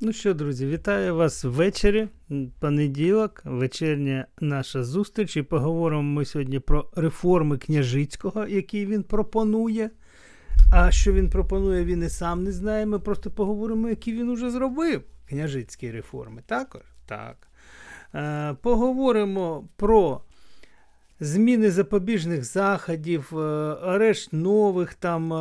Ну що, друзі, вітаю вас ввечері. Понеділок, вечірня наша зустріч. І поговоримо ми сьогодні про реформи княжицького, які він пропонує. А що він пропонує, він і сам не знає. Ми просто поговоримо, які він уже зробив. Княжицькі реформи. Також? Так. Е, поговоримо про зміни запобіжних заходів, е, арешт нових там.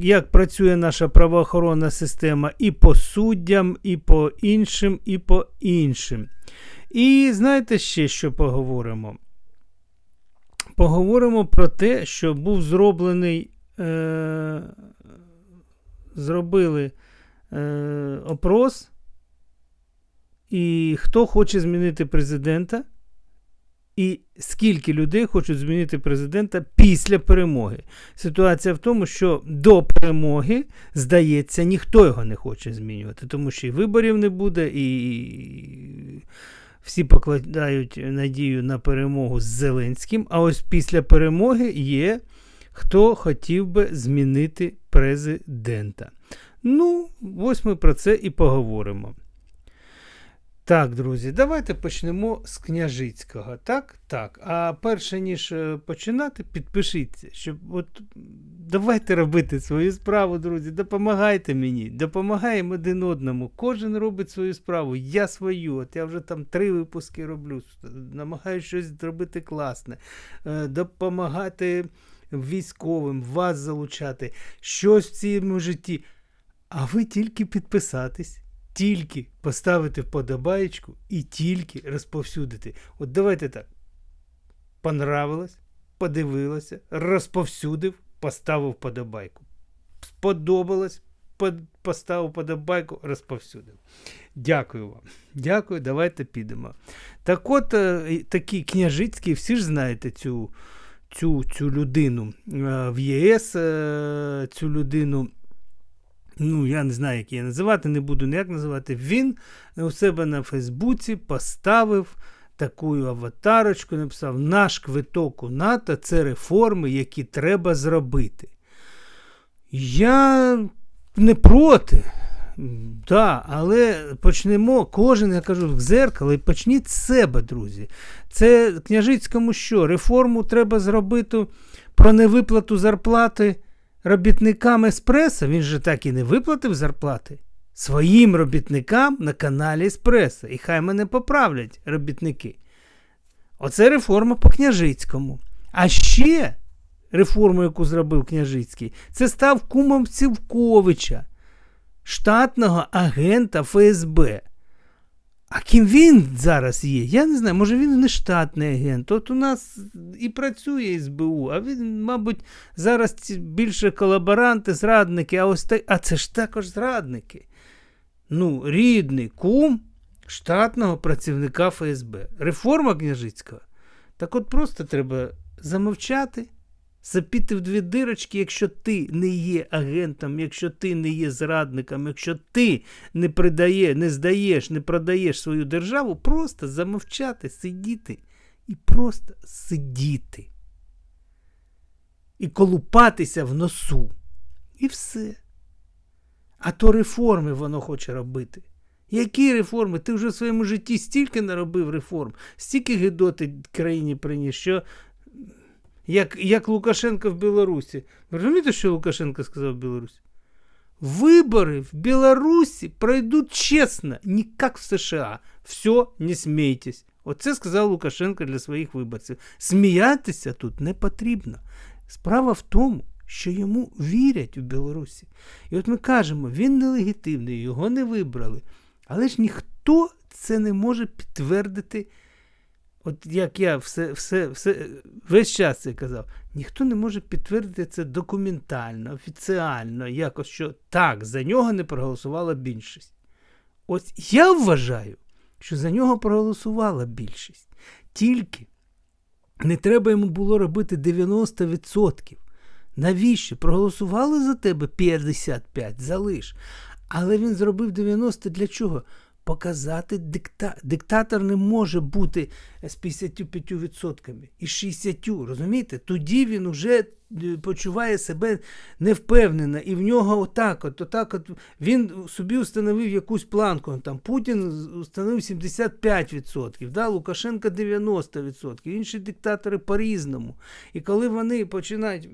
Як працює наша правоохоронна система і по суддям, і по іншим, і по іншим. І знаєте ще, що поговоримо? Поговоримо про те, що був зроблений, е, зробили е, опрос, і хто хоче змінити президента, і скільки людей хочуть змінити президента після перемоги. Ситуація в тому, що до перемоги, здається, ніхто його не хоче змінювати, тому що і виборів не буде, і всі покладають надію на перемогу з Зеленським. А ось після перемоги є хто хотів би змінити президента. Ну, ось ми про це і поговоримо. Так, друзі, давайте почнемо з княжицького. Так, так. А перше ніж е, починати, підпишіться, щоб от давайте робити свою справу, друзі. Допомагайте мені, допомагаємо один одному. Кожен робить свою справу, я свою. От я вже там три випуски роблю. Намагаюся щось зробити класне, е, допомагати військовим, вас залучати, щось в цьому житті. А ви тільки підписатись. Тільки поставити вподобаєчку і тільки розповсюдити. От давайте так. Понравилось, подивилося, розповсюдив, поставив вподобайку. Сподобалось, под- поставив вподобайку, розповсюдив. Дякую вам. Дякую, давайте підемо. Так от, е, і такі княжицькі, всі ж знаєте цю, цю, цю людину Е, в ЄС, е, цю людину ну, я не знаю, як її називати, не буду ніяк називати. Він у себе на Фейсбуці поставив таку аватарочку, написав: Наш квиток у НАТО це реформи, які треба зробити. Я не проти. Так, але почнемо, кожен, я кажу, в зеркало і почніть з себе, друзі. Це княжицькому що? Реформу треба зробити про невиплату зарплати робітникам Еспресо, він же так і не виплатив зарплати своїм робітникам на каналі Еспресо. І хай мене поправлять робітники. Оце реформа по княжицькому. А ще реформу, яку зробив Княжицький, це став кумом Сівковича, штатного агента ФСБ. А ким він зараз є? Я не знаю, може він не штатний агент. От у нас і працює СБУ, а він, мабуть, зараз більше колаборанти, зрадники, а ось та... а це ж також зрадники. Ну, рідний кум штатного працівника ФСБ. Реформа княжицького. Так от просто треба замовчати, запіти в дві дирочки, якщо ти не є агентом, якщо ти не є зрадником, якщо ти не придає, не здаєш, не продаєш свою державу, просто замовчати, сидіти і просто сидіти. І колупатися в носу. І все. А то реформи воно хоче робити. Які реформи? Ти вже в своєму житті стільки наробив реформ, стільки гидоти країні приніс, що як, як Лукашенко в Білорусі. Ви розумієте, що Лукашенко сказав в Білорусі? Выборы в Беларуси пройдут честно, не как в США. Все, не смійтесь. Оце сказав Лукашенко для своїх виборців. Сміятися тут не потрібно. Справа в тому, що йому вірять у Білорусі. І от ми кажемо, він нелегітимний, його не вибрали. Але ж ніхто це не може підтвердити. От як я все, все, все, весь час це казав, ніхто не може підтвердити це документально, офіціально, якось що так, за нього не проголосувала більшість. Ось я вважаю, що за нього проголосувала більшість. Тільки не треба йому було робити 90%. Навіщо? Проголосували за тебе 55, залиш. Але він зробив 90 для чого? Показати дикта... диктатор не може бути з 55% і 60%, розумієте? Тоді він уже е, почуває себе невпевнено, і в нього отак, от, отак от він собі установив якусь планку. Там Путін установив 75%, да? Лукашенко 90%, інші диктатори по-різному. І коли вони починають.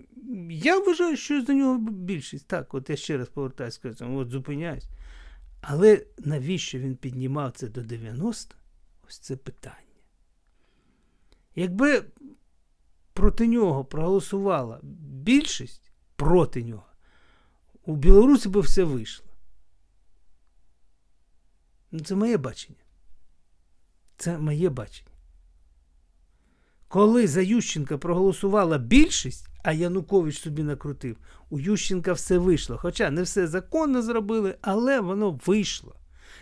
Я вважаю, що за нього більшість. Так, от я ще раз повертаюся, от зупиняюсь. Але навіщо він піднімав це до 90? Ось це питання. Якби проти нього проголосувала більшість проти нього, у Білорусі би все вийшло. Ну, це моє бачення. Це моє бачення. Коли за Ющенка проголосувала більшість, а Янукович собі накрутив, у Ющенка все вийшло. Хоча не все законно зробили, але воно вийшло.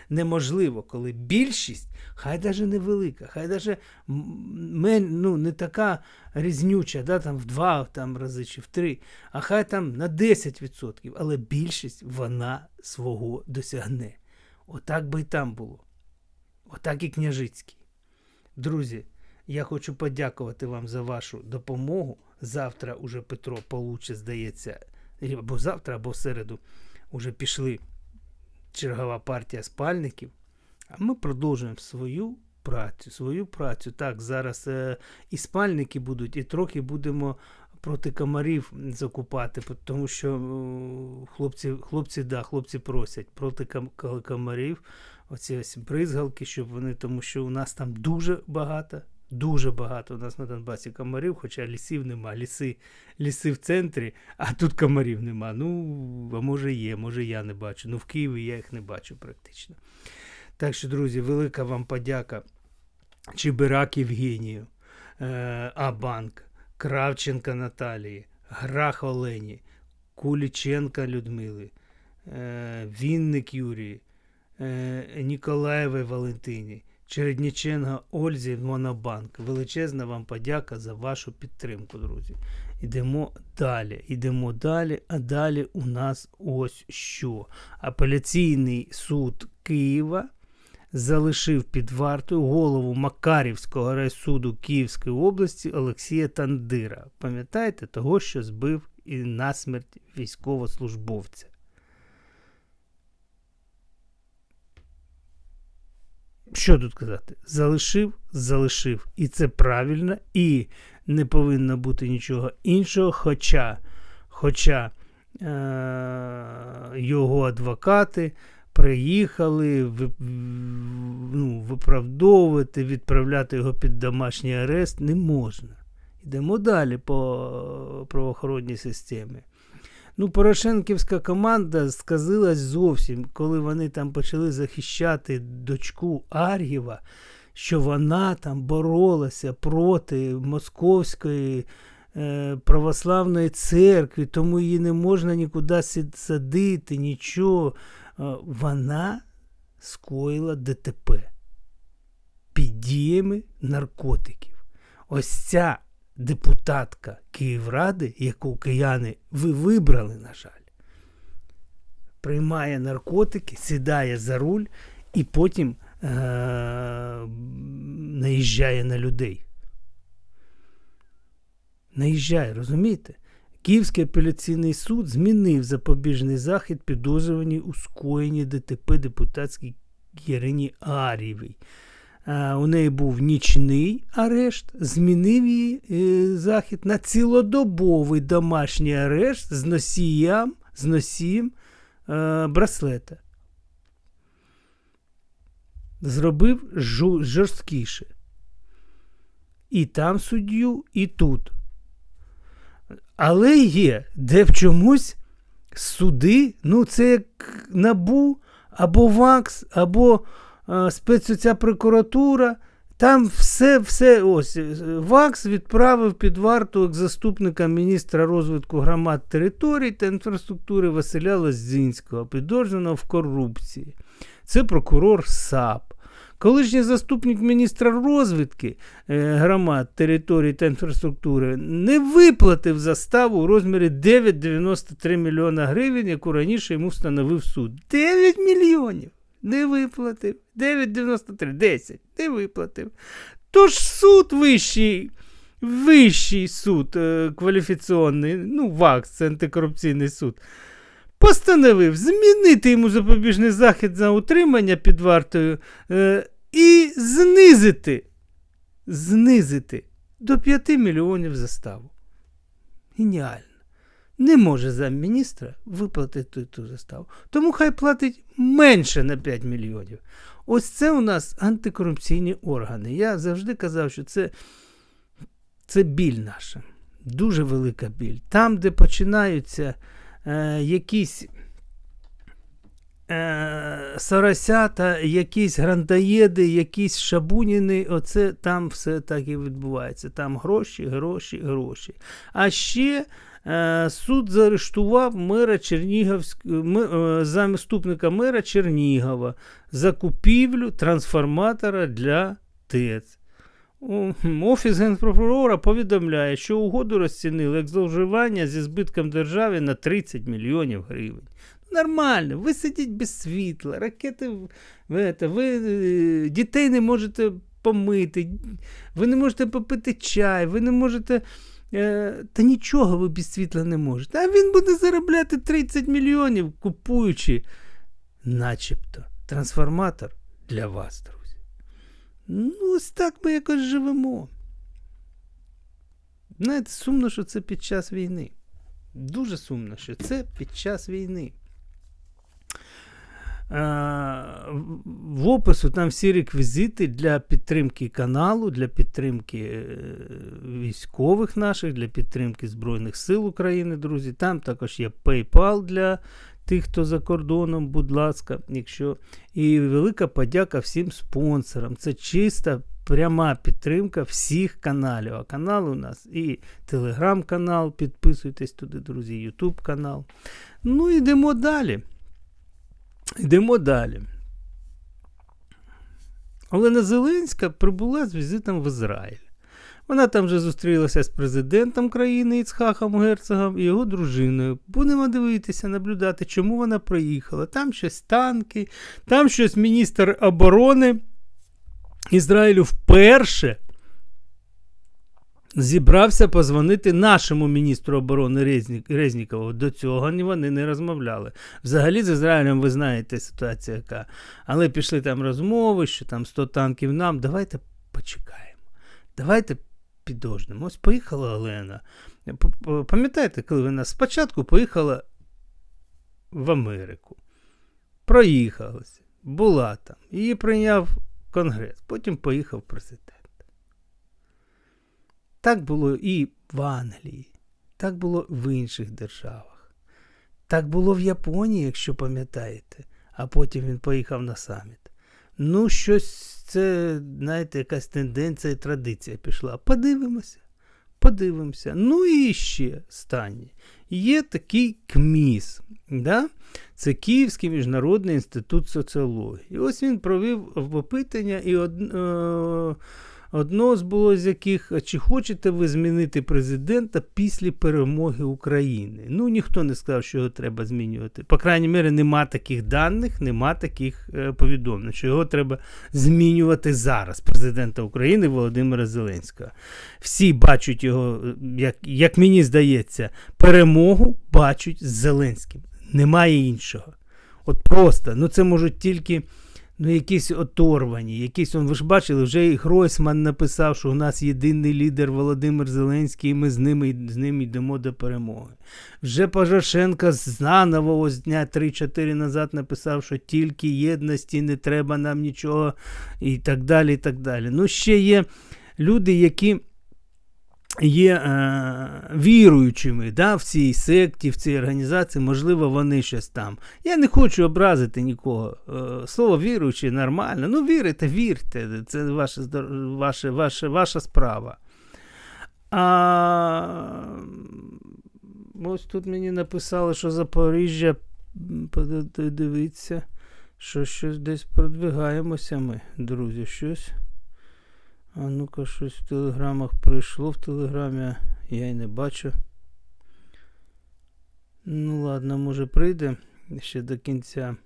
Неможливо, коли більшість, хай даже невелика, хай даже ну, не така різнюча, да, там в два там, рази чи в три, а хай там на 10%, але більшість вона свого досягне. Отак би і там було. Отак і княжицький. Друзі, я хочу подякувати вам за вашу допомогу. Завтра уже Петро получе, здається, або завтра, або в середу уже пішли чергова партія спальників. А ми продовжуємо свою працю. Свою працю. Так, зараз е, і спальники будуть, і трохи будемо проти комарів закупати, тому що хлопці, хлопці, да, хлопці просять проти комарів. Оці ось бризгалки, щоб вони, тому що у нас там дуже багато, дуже багато у нас на Донбасі комарів, хоча лісів нема. Ліси, ліси в центрі, а тут комарів нема. Ну, а може є, може я не бачу. Ну в Києві я їх не бачу практично. Так що, друзі, велика вам подяка Чебирак Євгенію, е, Абанк, Кравченка Наталії, Грах Олені, Куліченка Людмили, е, Вінник Юрії, е, Ніколаєвій Валентині, Чередніченга Ользі Монобанк. Величезна вам подяка за вашу підтримку, друзі. Йдемо далі, йдемо далі, а далі у нас ось що. Апеляційний суд Києва залишив під вартою голову Макарівського райсуду Київської області Олексія Тандира. Пам'ятаєте того, що збив і насмерть військовослужбовця? Що тут казати? Залишив, залишив. І це правильно, і не повинно бути нічого іншого. Хоча, хоча е- його адвокати приїхали ви, ну, виправдовувати, відправляти його під домашній арест не можна. Йдемо далі по правоохоронній системі. Ну, Порошенківська команда сказилась зовсім, коли вони там почали захищати дочку Ар'єва, що вона там боролася проти московської е, православної церкви, тому її не можна нікуди садити, нічого. Е, Вона скоїла ДТП під діями наркотиків. Ось ця депутатка Київради, яку кияни ви вибрали, на жаль, приймає наркотики, сідає за руль і потім е- наїжджає на людей. Наїжджає, розумієте? Київський апеляційний суд змінив запобіжний захід підозрювані у скоєнні ДТП депутатській Ярині Арєвій. У неї був нічний арешт, змінив її е, захід на цілодобовий домашній арешт з носієм, з носієм е, браслета. Зробив жорсткіше. І там суддю, і тут. Але є, де в чомусь суди, ну це як набу, або ВАКС, або а, спецоця прокуратура. Там все, все, ось ВАКС відправив під варту як заступника міністра розвитку громад територій та інфраструктури Василя Лозінського, підозрюваного в корупції. Це прокурор САП. Колишній заступник міністра розвідки е, громад, територій та інфраструктури не виплатив заставу у розмірі 9,93 мільйона гривень, яку раніше йому встановив суд. 9 мільйонів! Не виплатив. 9,93, 10, не виплатив. Тож суд вищий, вищий суд е, кваліфікаційний, ну, ВАКС, це антикорупційний суд, постановив змінити йому запобіжний захід за утримання під вартою е, і знизити, знизити до 5 мільйонів заставу. Геніально. Не може замміністра виплатити ту заставу. Тому хай платить менше на 5 мільйонів. Ось це у нас антикорупційні органи. Я завжди казав, що це, це біль наша. Дуже велика біль. Там, де починаються е, якісь е, соросята, якісь грандаєди, якісь шабуніни, оце там все так і відбувається. Там гроші, гроші, гроші. А ще е, суд заарештував мера Чернігівськ... е, заступника мера Чернігова за купівлю трансформатора для ТЕЦ. Офіс генпрокурора повідомляє, що угоду розцінили як зловживання зі збитком держави на 30 мільйонів гривень. Нормально, ви сидіть без світла, ракети, ви, ви е, дітей не можете помити, ви не можете попити чай, ви не можете. Та нічого ви без світла не можете. А він буде заробляти 30 мільйонів, купуючи, начебто, трансформатор для вас, друзі. Ну, ось так ми якось живемо. Знаєте, сумно, що це під час війни. Дуже сумно, що це під час війни. В- в опису там всі реквізити для підтримки каналу, для підтримки е, військових наших, для підтримки Збройних сил України, друзі. Там також є PayPal для тих, хто за кордоном, будь ласка, якщо. І велика подяка всім спонсорам. Це чиста пряма підтримка всіх каналів. А канал у нас і телеграм-канал, підписуйтесь туди, друзі, Ютуб канал. Ну, йдемо далі. Йдемо далі. Олена Зеленська прибула з візитом в Ізраїль. Вона там вже зустрілася з президентом країни Іцхаком Герцогом і його дружиною. Будемо дивитися, наблюдати, чому вона приїхала. Там щось танки, там щось міністр оборони Ізраїлю вперше зібрався позвонити нашому міністру оборони Резнік- Резнікову. До цього вони не розмовляли. Взагалі з Ізраїлем ви знаєте ситуація яка. Але пішли там розмови, що там 100 танків нам. Давайте почекаємо. Давайте підождемо. Ось поїхала Олена. Пам'ятаєте, коли вона спочатку поїхала в Америку. Проїхалася, була там. Її прийняв Конгрес, потім поїхав президент. Так було і в Англії, так було в інших державах. Так було в Японії, якщо пам'ятаєте, а потім він поїхав на саміт. Ну, щось це, знаєте, якась тенденція і традиція пішла. Подивимося. Подивимося. Ну і ще останнє. Є такий КМІС. Да? Це Київський міжнародний інститут соціології. Ось він провів опитання, і од, е, одно з було з яких, а чи хочете ви змінити президента після перемоги України? Ну, ніхто не сказав, що його треба змінювати. По крайній мірі, нема таких даних, нема таких е, повідомлень, що його треба змінювати зараз, президента України Володимира Зеленського. Всі бачать його, е, як, як мені здається, перемогу бачать з Зеленським. Немає іншого. От просто, ну це можуть тільки ну, якісь оторвані, якісь, он, ви ж бачили, вже і Гройсман написав, що у нас єдиний лідер Володимир Зеленський, і ми з ним, з ним йдемо до перемоги. Вже Пожашенко заново ось дня 3-4 назад написав, що тільки єдності, не треба нам нічого, і так далі. і так далі. Ну, ще є люди, які є е, віруючими да, в цій секті, в цій організації, можливо, вони щось там. Я не хочу образити нікого. Е, слово віруючий нормально. Ну, вірите, вірте, це ваше, здор- ваше, ваше, ваша справа. А ось тут мені написали, що Запоріжжя, дивіться, що щось десь продвигаємося ми, друзі, щось. А ну-ка, щось в телеграмах прийшло в телеграмі, я й не бачу. Ну ладно, може прийде ще до кінця.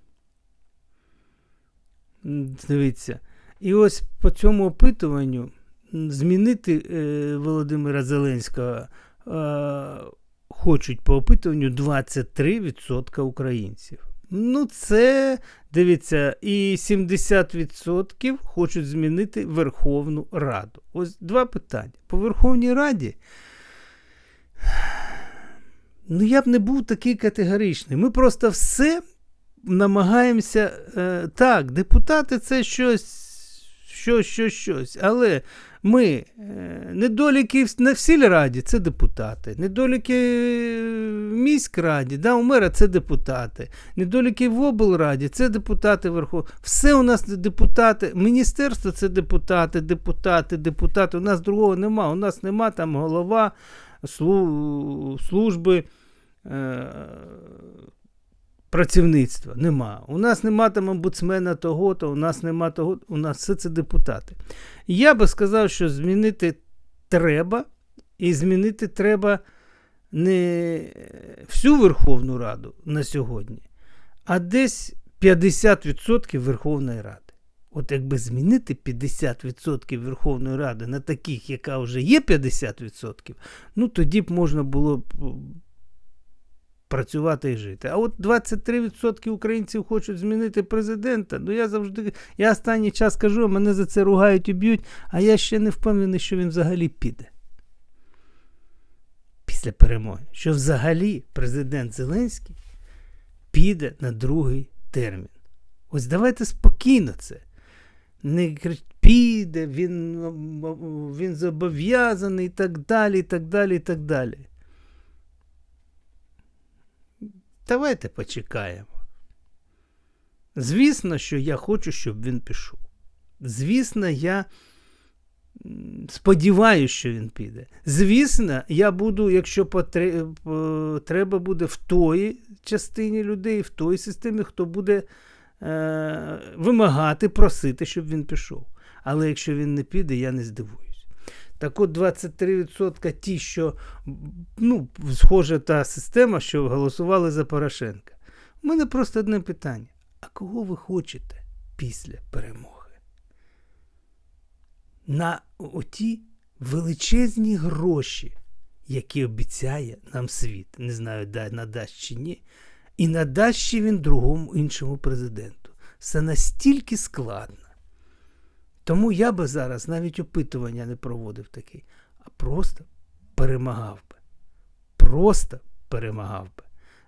Дивіться. І ось по цьому опитуванню змінити е, Володимира Зеленського е, хочуть по опитуванню 23% українців. Ну, це, дивіться, і 70% хочуть змінити Верховну Раду. Ось два питання. По Верховній Раді. Ну, я б не був такий категоричний. Ми просто все намагаємося. Е, так, депутати це щось, щось, щось, щось. Але ми, е, недоліки в- на сільраді це депутати, недоліки в міськраді, да, у мера це депутати, недоліки в облраді це депутати Верховної. Все у нас депутати, міністерство це депутати, депутати, депутати. У нас другого нема. У нас нема там голова служби. Працівництва нема. У нас нема там омбудсмена того, то у нас нема того, у нас все це депутати. Я би сказав, що змінити треба, і змінити треба не всю Верховну Раду на сьогодні, а десь 50% Верховної Ради. От якби змінити 50% Верховної Ради на таких, яка вже є 50%, ну тоді б можна було працювати і жити. А от 23% українців хочуть змінити президента. Ну я завжди, я останній час кажу, мене за це ругають і б'ють, а я ще не впевнений, що він взагалі піде. Після перемоги. Що взагалі президент Зеленський піде на другий термін. Ось давайте спокійно це. Не піде, він, він зобов'язаний і так далі, і так далі, і так далі. Давайте почекаємо. Звісно, що я хочу, щоб він пішов. Звісно, я сподіваюся, що він піде. Звісно, я буду, якщо е, треба буде в тої частині людей, в той системі, хто буде е, вимагати, просити, щоб він пішов. Але якщо він не піде, я не здивуюсь. Так от 23% ті, що ну, схожа та система, що голосували за Порошенка. У мене просто одне питання: а кого ви хочете після перемоги? На оті величезні гроші, які обіцяє нам світ, не знаю, да- надасть чи ні, і надасть ще він другому іншому президенту. Це настільки складно. Тому я би зараз навіть опитування не проводив такий, а просто перемагав би. Просто перемагав би.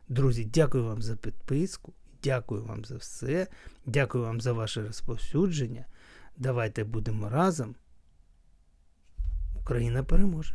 Друзі, дякую вам за підписку, дякую вам за все, дякую вам за ваше розповсюдження. Давайте будемо разом. Україна переможе.